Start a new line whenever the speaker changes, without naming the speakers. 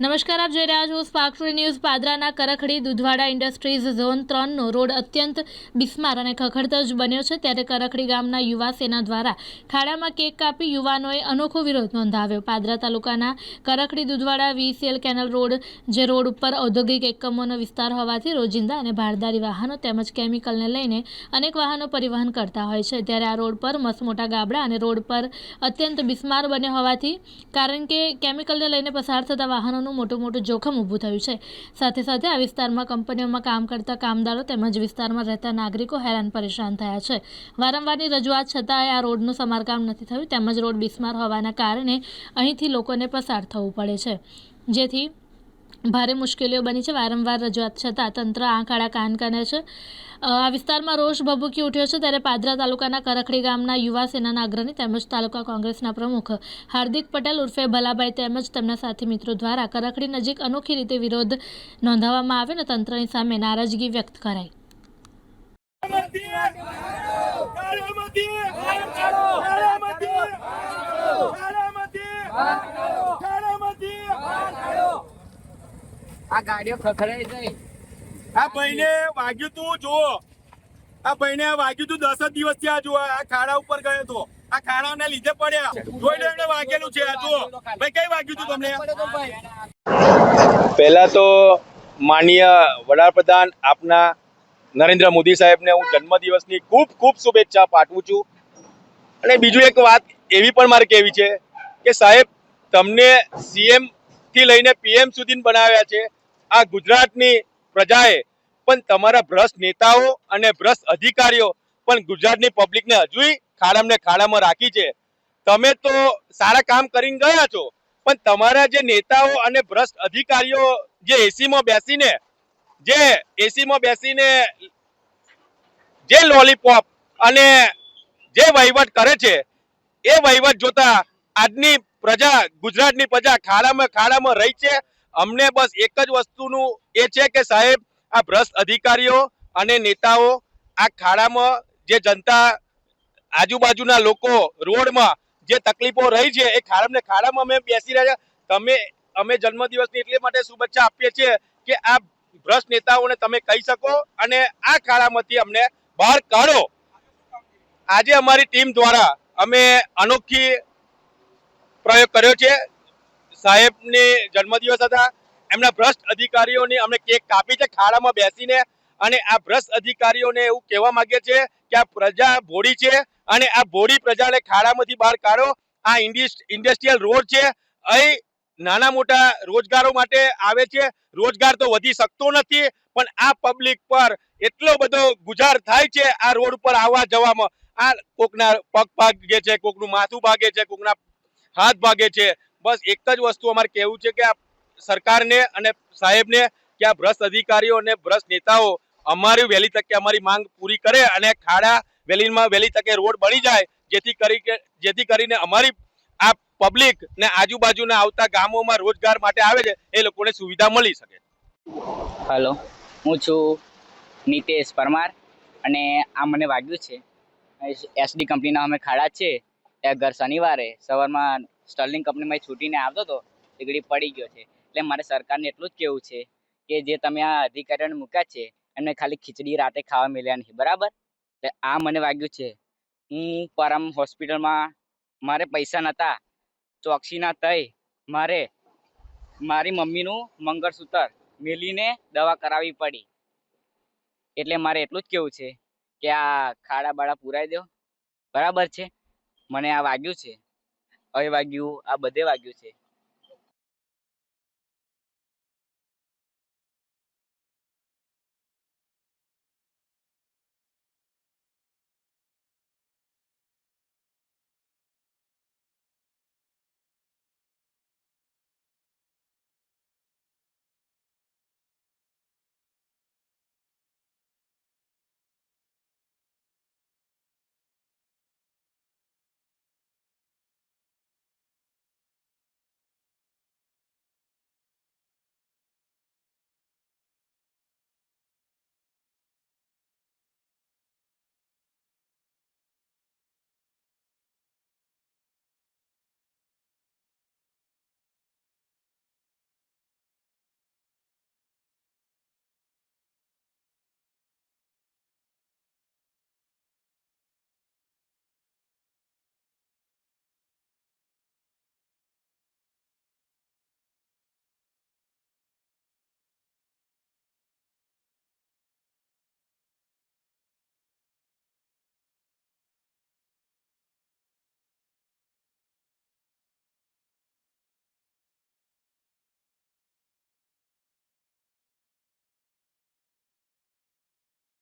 નમસ્કાર, આપ જોઈ રહ્યા છો સ્પાર્ક ન્યૂઝ પાદરાના કરખડી દુધવાડા ઇન્ડસ્ટ્રીઝ ઝોન ત્રણનો રોડ અત્યંત બિસ્માર અને ખખડતો જ બન્યો છે. ત્યારે કરખડી ગામના યુવા સેના દ્વારા ખાડામાં કેક કાપી યુવાનોએ અનોખો વિરોધ નોંધાવ્યો. પાદરા તાલુકાના Karakhadi Dudhwada VCL canal road, જે રોડ ઉપર ઔદ્યોગિક એકમોનો વિસ્તાર હોવાથી રોજિંદા અને ભારદારી વાહનો તેમજ કેમિકલને લઈને અનેક વાહનો પરિવહન કરતા હોય છે. ત્યારે આ રોડ પર મસમોટા ગાબડા અને રોડ પર અત્યંત બિસ્માર બન્યો હોવાથી કારણ કે કેમિકલને લઈને પસાર થતા વાહનોનું મોટું મોટું જોખમ ઊભું થયું છે. સાથે સાથે આ વિસ્તારમાં કંપનીઓમાં કામ કરતા કામદારો તેમજ વિસ્તારમાં રહેતા નાગરિકો હેરાન પરેશાન થયા છે. વારંવારની રજૂઆત છતાંય આ રોડનું સમારકામ નથી થયું. તેમજ રોડ બિસ્માર હોવાના કારણે અહીંથી લોકોને પસાર થવું પડે છે. જેથી ભારે મુશ્કેલીઓ બની છે. વારંવાર રજૂઆત છતાં તંત્ર આંખ આડા કાન કાને છે. આ વિસ્તારમાં રોષ ભભૂકી ઉઠ્યો છે ત્યારે પાદરા તાલુકાના કરખડી ગામના યુવા સેનાના અગ્રણી તેમજ તાલુકા કોંગ્રેસના પ્રમુખ હાર્દિક પટેલ ઉર્ફે ભલાભાઈ તેમજ તેમના સાથી મિત્રો દ્વારા કરખડી નજીક અનોખી રીતે વિરોધ નોંધાવવામાં આવ્યો અને તંત્રની સામે નારાજગી વ્યક્ત કરાઈ.
આ ગાડીઓ ખખડાઈ ગઈ.
આ ભાઈને વાગ્યું તું જો આ ભાઈને વાગ્યું તું દસ જ દિવસથી આ જુઓ. આ ખાડા ઉપર ગયો તો. આ ખાડાના લીધે પડ્યા. જોઈ લો એમને વાગેલું છે આ જુઓ. ભાઈ કઈ વાગ્યું તું તમને?
પહેલા તો માનનીય વડાપ્રધાન આપના નરેન્દ્ર મોદી સાહેબને હું જન્મદિવસની ખૂબ ખૂબ શુભેચ્છા પાઠવું છું. અને બીજું એક વાત એવી પણ મારે કહેવી છે કે સાહેબ તમને સીએમથી લઈને પીએમ સુધી બનાવ્યા છે. આ ગુજરાતની પ્રજાએ પણ તમારા ભ્રષ્ટ નેતાઓ અને ભ્રષ્ટ અધિકારીઓ પણ ગુજરાતની પબ્લિકને હજુય ખાડામને ખાડામાં રાખી છે. તમે તો સારા કામ કરીને ગયા છો, પણ તમારા જે નેતાઓ અને ભ્રષ્ટ અધિકારીઓ જે એસીમાં બેસીને, જે એસીમાં બેસીને જે લોલીપોપ અને જે વહીવટ કરે છે, એ વહીવટ જોતા આજની પ્રજા ગુજરાતની પ્રજા ખાડામાં ખાડામાં રહી છે અમને બસ એક જ વસ્તુનું એ છે કે સાહેબ, આ ભ્રષ્ટ અધિકારીઓ અને નેતાઓ આ ખાડામાં જે જનતા આજુબાજુના લોકો રોડમાં જે તકલીફો રહી છે, એ ખાડાને ખાડામાં અમે બેસી રહ્યા તમે, અમે જન્મદિવસની એટલે માટે શુભેચ્છા આપીએ છીએ કે આ ભ્રષ્ટ નેતાઓને તમે કહી શકો અને આ ખાડામાંથી અમને બહાર કાઢો. આજે અમારી ટીમ દ્વારા અમે અનોખી પ્રયોગ કર્યો છે. સાહેબની જન્મદિવસ હતા. એમના ભ્રષ્ટ અધિકારીઓની અમે કેક કાપી છે, ખાડામાં બેસીને. અને આ ભ્રષ્ટ અધિકારીઓને એવું કહેવા માંગે છે કે આ પ્રજા ભોળી છે અને આ ભોળી પ્રજાને ખાડામાંથી બહાર કાઢો. આ ઇન્ડસ્ટ્રીયલ રોડ છે. અહીં નાના મોટા રોજગારો માટે આવે છે. રોજગાર તો વધી શકતો નથી, પણ આ પબ્લિક પર એટલો બધો ગુજાર થાય છે આ રોડ ઉપર આવવા જવામાં. આ કોકના પગ ભાગે છે, કોકનું માથું ભાગે છે, કોકના હાથ ભાગે છે. બસ એક જ વસ્તુ અમારે કહેવું છે કે આ સરકારને અને સાહેબને કે આ ભ્રષ્ટ અધિકારીઓ અને ભ્રષ્ટ નેતાઓ અમારી વહેલી તકે અમારી માંગ પૂરી કરે અને ખાડા વહેલીમાં વહેલી તકે રોડ બની જાય, જેથી કરી જેથી કરીને અમારી આ પબ્લિક ને આજુબાજુના આવતા ગામોમાં રોજગાર માટે આવે છે, એ લોકોને સુવિધા મળી શકે.
હલો, હું છું નિતેશ પરમાર અને આ મને વાગ્યું છે. એસડી કંપનીના અમે ખાડા છે. ત્યાં ઘર શનિવારે સવારમાં સ્ટર્લિંગ કંપનીમાં છૂટીને આવતો હતો એ ઘડી પડી ગયો છે. એટલે મારે સરકારને એટલું જ કહેવું છે કે જે તમે આ અધિકારીઓને મૂક્યા છે, એમને ખાલી ખીચડી રાતે ખાવા મળ્યા નહીં, બરાબર? એટલે આ મને વાગ્યું છે. હું પરમ હોસ્પિટલમાં, મારે પૈસા નહોતા, ચોકસીના તય મારે મારી મમ્મીનું મંગળસૂત્ર મેલીને દવા કરાવવી પડી. એટલે મારે એટલું જ કેવું છે કે આ ખાડા બાડા પુરાઈ દો. બરાબર છે? મને આ વાગ્યું છે. હવે વાગ્યું આ બધે વાગ્યું છે.